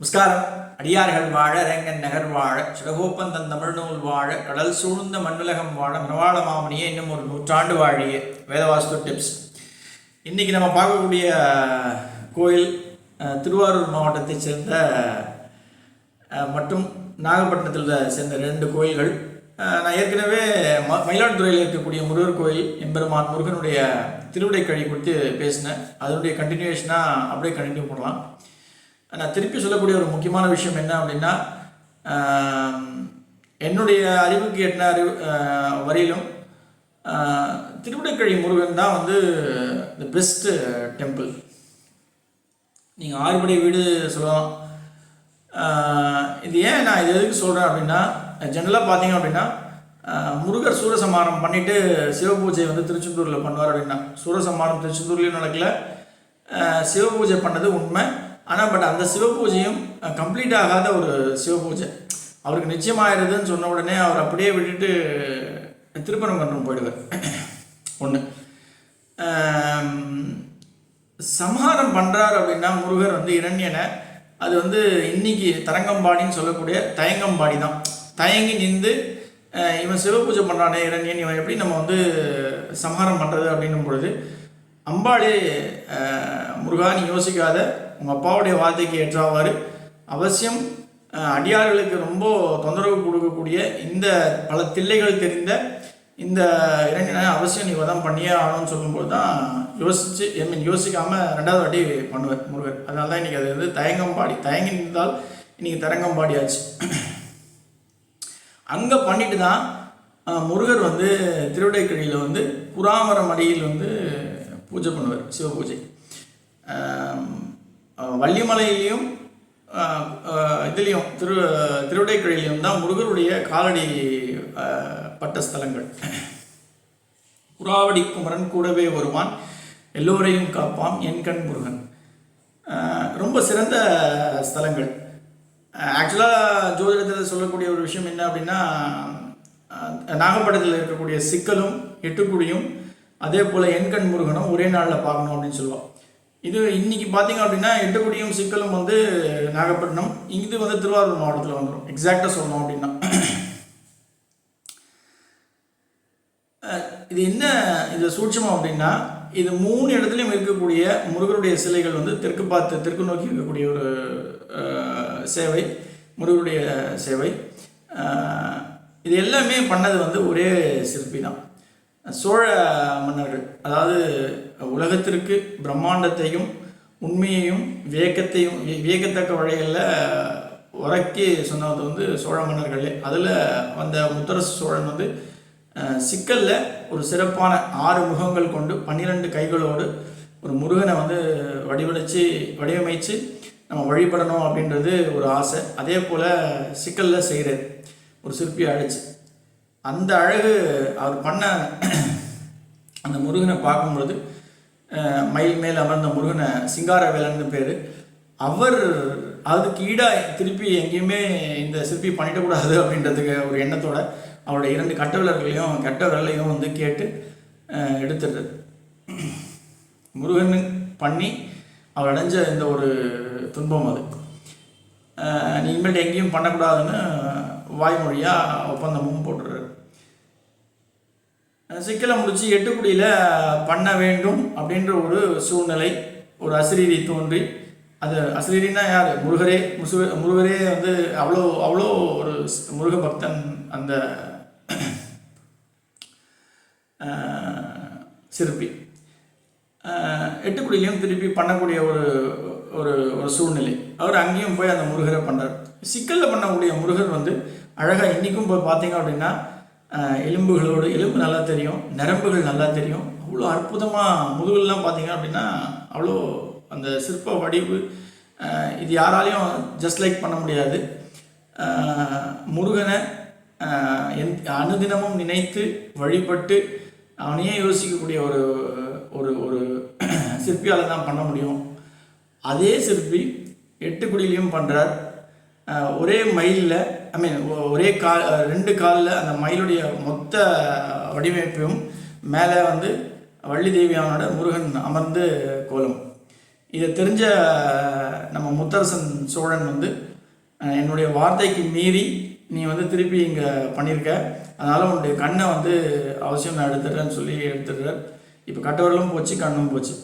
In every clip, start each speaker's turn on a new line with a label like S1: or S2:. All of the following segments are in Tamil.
S1: நமஸ்காரம் அடியார்கள் வாழ ரங்கன் நகர் வாழ சிவகோப்பந்தன் தமிழ்நூல் வாழ கடல் சூழ்ந்த மண்ணுலகம் வாழ மனவாள மாமணியே இன்னும் ஒரு நூற்றாண்டு வாழிய வேதவாஸ்து டிப்ஸ். இன்றைக்கி நம்ம பார்க்கக்கூடிய கோயில் திருவாரூர் மாவட்டத்தைச் சேர்ந்த மற்றும் நாகப்பட்டினத்தில் சேர்ந்த ரெண்டு கோயில்கள். நான் ஏற்கனவே ம மயிலாடுதுறையில் இருக்கக்கூடிய முருகர் கோயில் எம்பெருமான் முருகனுடைய திருவிடைக்கழி கொடுத்து பேசினேன். அதனுடைய கண்டினியூஷனாக அப்படியே கண்டினியூ பண்ணலாம். நான் திருப்பி சொல்லக்கூடிய ஒரு முக்கியமான விஷயம் என்ன அப்படின்னா என்னுடைய அறிவுக்கு எட்டின அறிவு வரையிலும் திருவிடக்கழி முருகன் தான் வந்து த பெஸ்ட்டு டெம்பிள் நீங்கள் ஆறுபடை வீடு சொல்லலாம். இது ஏன் நான் இது எதுக்கு சொல்கிறேன் அப்படின்னா ஜென்ரலாக பார்த்தீங்க அப்படின்னா முருகர் சூரசம்மாரம் பண்ணிவிட்டு சிவபூஜை வந்து திருச்செந்தூரில் பண்ணுவார் அப்படின்னா சூரசம்மாரம் திருச்செந்தூர்லேயும் நடக்கல. சிவபூஜை பண்ணது உண்மை. ஆனால் பட் அந்த சிவபூஜையும் கம்ப்ளீட் ஆகாத ஒரு சிவபூஜை. அவருக்கு நிச்சயமாயிருதுன்னு சொன்ன உடனே அவர் அப்படியே விட்டுட்டு திருப்பரங்குன்றம் போயிடுவார். ஒன்று சம்ஹாரம் பண்ணுறார் அப்படின்னா முருகர் வந்து இரண்யனை. அது வந்து இன்னைக்கு தரங்கம்பாடின்னு சொல்லக்கூடிய தயங்கம்பாடி தான். தயங்கி நின்று இவன் சிவபூஜை பண்ணுறானே இரண்யன் இவன் எப்படி நம்ம வந்து சம்ஹாரம் பண்ணுறது அப்படின்னும் பொழுது அம்பாளே அஹ், முருகா நீ யோசிக்காத. உங்கள் அப்பாவுடைய வார்த்தைக்கு ஏற்றாவாறு அவசியம் அடியார்களுக்கு ரொம்ப தொந்தரவு கொடுக்கக்கூடிய இந்த பல தில்லைகள் தெரிந்த இந்த இரண்டினை அவசியம் நீ தான் பண்ணியே ஆகணும்னு சொல்லும்போது தான் யோசிச்சு ஐ மீன் யோசிக்காமல் ரெண்டாவது வாட்டி பண்ணுவார் முருகர். அதனால தான் இன்றைக்கி அது வந்து தயங்கம்பாடி தயங்கி நின்றால் இன்றைக்கி தரங்கம்பாடி ஆச்சு அங்கே பண்ணிட்டு தான் முருகர் வந்து திருவிடைக்கழியில் வந்து புறாமரம் அடியில் வந்து பூஜை பண்ணுவார் சிவ பூஜை. வள்ளிமலையிலையும் இதுலேயும் திரு திருவிடைக்கழிலையும் தான் முருகருடைய காலடி பட்ட ஸ்தலங்கள். புறாவடி குமரன் கூடவே வருவான். எல்லோரையும் காப்பான் என் கண் முருகன். ரொம்ப சிறந்த ஸ்தலங்கள். ஆக்சுவலாக ஜோதிடத்தில் சொல்லக்கூடிய ஒரு விஷயம் என்ன அப்படின்னா அஹ், நாகப்பட்டினத்தில் இருக்கக்கூடிய சிக்கலும் எட்டுக்குடியும் அதே போல் எண்கண் முருகனும் ஒரே நாளில் பார்க்கணும் அப்படின்னு சொல்லுவோம் இது இன்னைக்கு பார்த்தீங்க அப்படின்னா எட்டுக்குடியும் சிக்கலும் வந்து நாகப்பட்டினம் இது வந்து திருவாரூர் மாவட்டத்தில் வந்துடும் எக்ஸாக்டாக சொல்லணும் அப்படின்னா. இது என்ன இது சூட்சமம் அப்படின்னா இது மூணு இடத்துலையும் இருக்கக்கூடிய முருகருடைய சிலைகள் வந்து தெற்கு பார்த்து தெற்கு நோக்கி இருக்கக்கூடிய ஒரு சேவை முருகருடைய சேவை. இது எல்லாமே பண்ணது வந்து ஒரே சிற்பி தான் சோழ மன்னர்கள் அதாவது உலகத்திற்கு பிரம்மாண்டத்தையும் உண்மையையும் வியக்கத்தையும் வியக்கத்தக்க வழிகளில் உறக்கி சொன்னது வந்து சோழ மன்னர்களே. அதில் வந்த முத்தரசு சோழன் வந்து சிக்கலில் ஒரு சிறப்பான ஆறு முகங்கள் கொண்டு பன்னிரெண்டு கைகளோடு ஒரு முருகனை வந்து வடிவடைச்சு வடிவமைச்சு நம்ம வழிபடணும் அப்படின்றது ஒரு ஆசை. அதே போல் சிக்கலில் செய்கிறார் ஒரு சிற்பி அழைச்சி. அந்த அழகு அவர் பண்ண அந்த முருகனை பார்க்கும் பொழுது மயில் மேல் அமர்ந்த முருகனை சிங்காரவேலன்னு பேர். அவர் அதுக்கு ஈடாக திருப்பி எங்கேயுமே இந்த சிற்பி பண்ணிடக்கூடாது அப்படின்றதுக்கு ஒரு எண்ணத்தோட அவருடைய இரண்டு கட்ட விரல்களையும் கட்ட விரலையும் வந்து கேட்டு எடுத்துடுறது முருகன் பண்ணி அவர் அடைஞ்ச இந்த ஒரு துன்பம் அது. நீ இனிமேல் எங்கேயும் பண்ணக்கூடாதுன்னு வாய்மொழியாக ஒப்பந்தமும் போட்டு சிக்கலை முடித்து எட்டுக்குடியில் பண்ண வேண்டும் அப்படின்ற ஒரு சூழ்நிலை ஒரு அசிரீரி தோன்றி. அது அசிரீரின்னா யார்? முருகரே முசு முருகரே வந்து அவ்வளோ அவ்வளோ ஒரு முருக பக்தன் அந்த சிற்பி. எட்டுக்குடியிலையும் திருப்பி பண்ணக்கூடிய ஒரு ஒரு ஒரு சூழ்நிலை. அவர் அங்கேயும் போய் அந்த முருகரை பண்ணுறார் சிக்கலில் பண்ணக்கூடிய முருகர் வந்து அழகாக இன்றைக்கும் போய் பார்த்தீங்க அப்படின்னா எலும்புகளோடு எலும்பு நல்லா தெரியும் நரம்புகள் நல்லா தெரியும். அவ்வளோ அற்புதமாக முதுகுலாம் பார்த்தீங்க அப்படின்னா அவ்வளோ அந்த சிற்ப வடிவு இது யாராலையும் ஜஸ்ட் லைக் பண்ண முடியாது. முருகனை என் அனுதினமும் நினைத்து வழிபட்டு அவனையே யோசிக்கக்கூடிய ஒரு ஒரு ஒரு சிற்பியால் தான் பண்ண முடியும். அதே சிற்பி எட்டு குடியிலையும் பண்ணுறார் ஒரே மயிலில் ஐ மீன் ஒரே கால் ரெண்டு காலில் அந்த மயிலுடைய மொத்த வடிவமைப்பையும் மேலே வந்து வள்ளி தேவியானோட முருகன் அமர்ந்து கோலம். இதை தெரிஞ்ச நம்ம முத்தரசன் சோழன் வந்து என்னுடைய வார்த்தைக்கு மீறி நீ வந்து திருப்பி இங்கே பண்ணியிருக்க அதனால் உன்னுடைய கண்ணை வந்து அவசியம் நான் எடுத்துடுறேன்னு சொல்லி எடுத்துடுறார். இப்போ கட்டவர்களும் போச்சு கண்ணும் போச்சு.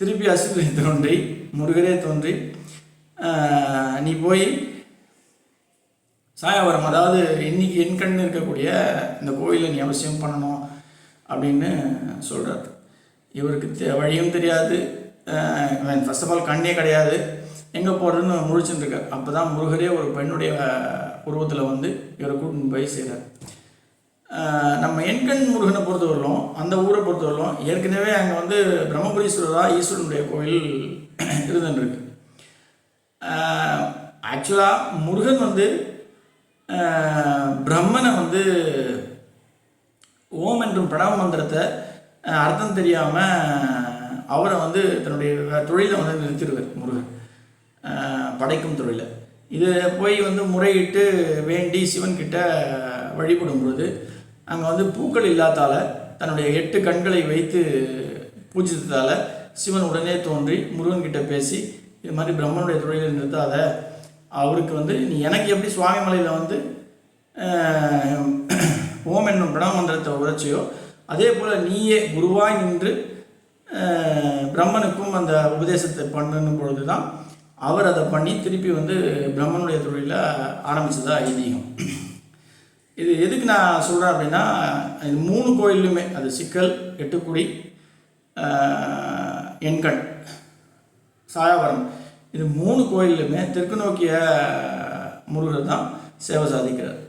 S1: திருப்பி அசுரை தோன்றி முருகரே தோன்றி நீ போய் சாயாவரம் அதாவது இன்னைக்கு என் கண் இருக்கக்கூடிய இந்த கோயிலை நீ அவசியம் பண்ணணும் அப்படின்னு சொல்கிறார் இவருக்கு வழியும் தெரியாது. ஃபர்ஸ்ட் ஆஃப் ஆல் கண்ணே கிடையாது. எங்கே போகிறதுன்னு முழிச்சுட்டுருக்கார். அப்போ தான் முருகரே ஒரு பெண்ணுடைய உருவத்தில் வந்து இவரை கூட்டின்னு போய் செய்கிறார் நம்ம எண்கண் முருகனை பொறுத்தவரையிலும் அந்த ஊரை பொறுத்தவரையிலும் ஏற்கனவே அங்கே வந்து பிரம்மபுரீஸ்வரரா ஈஸ்வரனுடைய கோயில் இருந்துருக்கு ஆக்சுவலாக முருகன் வந்து பிரம்மனை வந்து ஓம் என்றும் பிரணவ மந்திரத்தை அர்த்தம் தெரியாமல் அவரை வந்து தன்னுடைய தொழிலை வந்து நிறுத்திடுவார் முருகன் படைக்கும் தொழிலை. இது போய் வந்து முறையிட்டு வேண்டி சிவன்கிட்ட வழிபடும் பொழுது அங்கே வந்து பூக்கள் இல்லாதால தன்னுடைய எட்டு கண்களை வைத்து பூஜித்ததால் சிவன் உடனே தோன்றி முருகன்கிட்ட பேசி இது மாதிரி பிரம்மனுடைய தொழிலை நிறுத்தாத அவருக்கு வந்து நீ எனக்கு எப்படி சுவாமிமலையில் வந்து ஓம் என்னும் பிரணவமந்திரத்தை உரைச்சியோ அதே போல் நீயே குருவாய் நின்று பிரம்மனுக்கும் அந்த உபதேசத்தை பண்ணும் பொழுது தான் அவர் அதை பண்ணி திருப்பி வந்து பிரம்மனுடைய தொழிலில் ஆரம்பிச்சதா ஐதீகம். இது எதுக்கு நான் சொல்கிறேன் அப்படின்னா இது மூணு கோயிலுமே அது சிக்கல் எட்டுக்குடி எண்கண் சாயாவரம் இது மூணு கோயிலுமே தெற்கு நோக்கிய முருகர் தான் சேவை சாதிக்கிறார்.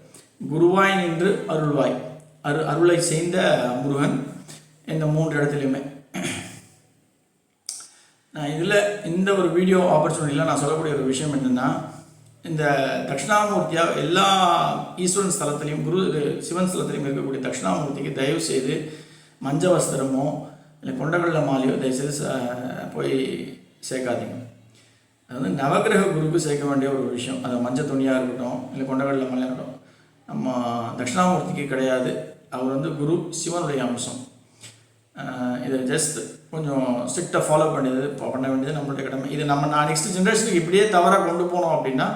S1: குருவாய் நின்று அருள்வாய். அரு அருளை செய்த முருகன் இந்த மூன்று இடத்துலையுமே நான் இதில் இந்த ஒரு வீடியோ ஆப்பர்ச்சுனிட்டியில் நான் சொல்லக்கூடிய ஒரு விஷயம் என்னென்னா இந்த தட்சிணாமூர்த்தியாக எல்லா ஈஸ்வரன் ஸ்தலத்திலையும் குரு சிவன் ஸ்தலத்திலையும் இருக்கக்கூடிய தட்சிணாமூர்த்திக்கு தயவு செய்து மஞ்ச வஸ்திரமோ இல்லை கொண்டகடல மாலையோ தயவுசெய்து செய்து போய் சேர்க்காதீங்க. அது வந்து நவக்கிரக குருக்கு சேர்க்க வேண்டிய ஒரு விஷயம். அது மஞ்சள் துணியாக இருக்கட்டும் இல்லை கொண்டகடல மலையாக இருக்கட்டும் நம்ம தட்சிணாமூர்த்திக்கு கிடையாது. அவர் வந்து குரு சிவனுடைய அம்சம். இதை ஜஸ்ட் கொஞ்சம் ஸ்ட்ரிக்டாக ஃபாலோ பண்ணியது பண்ண வேண்டியது நம்மளுடைய கடமை. இது நம்ம நான் நெக்ஸ்ட் ஜென்ரேஷனுக்கு இப்படியே தவறாக கொண்டு போனோம் அப்படின்னா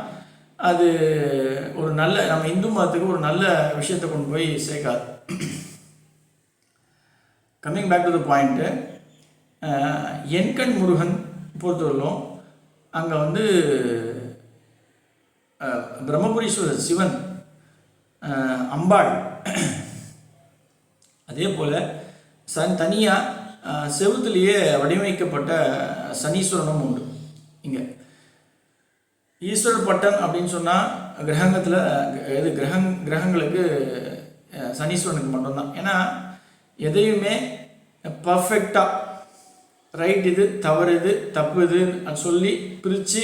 S1: அது ஒரு நல்ல நம்ம இந்து மதத்துக்கு ஒரு நல்ல விஷயத்தை கொண்டு போய் சேர்க்காது. Coming back to the point Enkan Murugan பொறுத்தவரையிலும் அங்கே வந்து பிரம்மபுரீஸ்வரர் சிவன் அம்பாள். அதே போல் சன் தனியாக செவுத்துலேயே வடிவமைக்கப்பட்ட சனீஸ்வரனும் உண்டு. இங்கே. ஈஸ்வரர் பட்டன் அப்படின்னு சொன்னால் கிரகத்தில் இது கிரகங் கிரகங்களுக்கு சனீஸ்வரனுக்கு மட்டும்தான். ஏன்னா எதையுமே பர்ஃபெக்டாக ரைட் இது தவறு இது தப்பு இது சொல்லி பிரித்து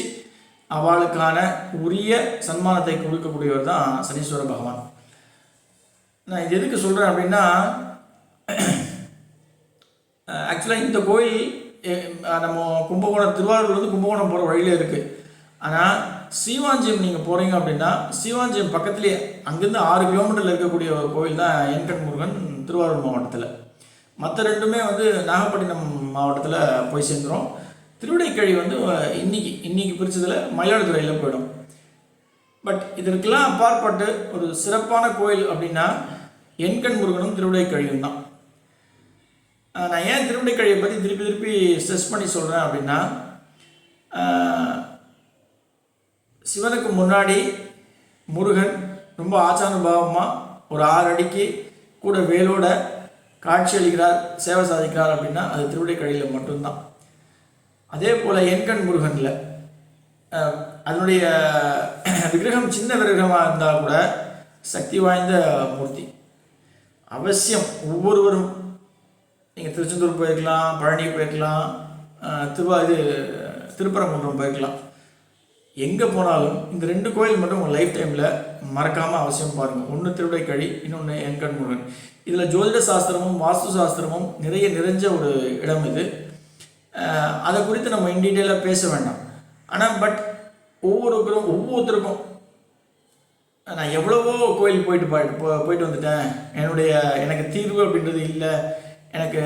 S1: அவளுக்கான உரிய சன்மானத்தை கொடுக்கக்கூடியவர் தான் சனீஸ்வர பகவான். நான் இது எதுக்கு சொல்கிறேன் அப்படின்னா ஆக்சுவலாக இந்த கோயில் நம்ம கும்பகோணம் திருவாரூர்லேருந்து கும்பகோணம் போகிற வழியில இருக்குது ஆனால் ஸ்ரீவாஞ்சியம் நீங்கள் போகிறீங்க அப்படின்னா சீவாஞ்சியம் பக்கத்துலேயே அங்கேருந்து ஆறு கிலோமீட்டரில் இருக்கக்கூடிய ஒரு கோயில் தான் என்கட் முருகன் திருவாரூர் மாவட்டத்தில். மற்ற ரெண்டுமே வந்து நாகப்பட்டினம் மாவட்டத்தில் போய் சேர்ந்துரும். திருவிடைக்கழி வந்து இன்னைக்கு இன்னைக்கு பிரித்ததில் மயிலாடுதுறையில் போயிடும். பட் இதற்கெல்லாம் அப்பாற்பட்டு ஒரு சிறப்பான கோயில் அப்படின்னா எண்கண் முருகனும் திருவிடைக்கழியும் தான். நான் ஏன் திருவிடைக்கழியை பற்றி திருப்பி திருப்பி ஸ்ட்ரெஸ் பண்ணி சொல்கிறேன் அப்படின்னா சிவனுக்கு முன்னாடி முருகன் ரொம்ப ஆச்சானுபாவமாக ஒரு ஆறு அடிக்கு கூட வேலோட காட்சி அளிக்கிறார் சேவை சாதிக்கிறார் அப்படின்னா அது திருவிடைக்கழியில் மட்டும்தான். அதே போல் எண்கண் முருகனில் அதனுடைய விக்கிரகம் சின்ன விக்கிரகமாக இருந்தால் கூட சக்தி வாய்ந்த மூர்த்தி. அவசியம் ஒவ்வொருவரும் நீங்கள் திருச்செந்தூர் போயிருக்கலாம் பழனி போயிருக்கலாம் திருவா இது திருப்பரங்குன்றம் போயிருக்கலாம். எங்கே போனாலும் இந்த ரெண்டு கோயில் மட்டும் உங்கள் லைஃப் டைமில் மறக்காமல் அவசியம் பாருங்கள் ஒன்று திருவிடைக்கழி இன்னொன்று என்கண் முருகன் இதில் ஜோதிட சாஸ்திரமும் வாஸ்து சாஸ்திரமும் நிறைய நிறைஞ்ச ஒரு இடம் இது. அதை குறித்து நம்ம இன் டீட்டெயிலாக பேச வேண்டாம். ஆனால் பட் ஒவ்வொருத்தரும் ஒவ்வொருத்தருக்கும் நான் எவ்வளவோ கோயில் போயிட்டு போயிட்டு போயிட்டு வந்துட்டேன். என்னுடைய எனக்கு தீர்வு அப்படின்றது இல்லை. எனக்கு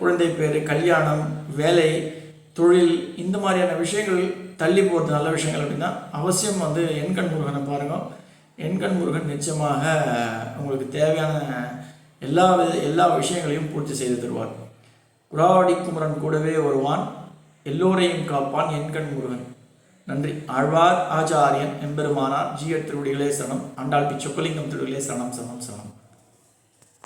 S1: குழந்தை பேர் கல்யாணம் வேலை தொழில் இந்த மாதிரியான விஷயங்கள் தள்ளி போகிறது நல்ல விஷயங்கள் அப்படின்னா அவசியம் வந்து எண்கண் முருகனை பாருங்கள் எண்கண் முருகன் நிச்சயமாக உங்களுக்கு தேவையான எல்லா வித எல்லா விஷயங்களையும் பூர்த்தி செய்து தருவார். குராவடி குமரன் கூடவே வருவான். எல்லோரையும் காப்பான் எண்கண் முருகன். நன்றி. ஆழ்வார் ஆச்சாரியன் எம்பெருமானார் ஜியர் திருவடிகளே சரணம். ஆண்டாள் பி சொக்கலிங்கம் திருவடிகளே சரணம் சரணம் சரணம்.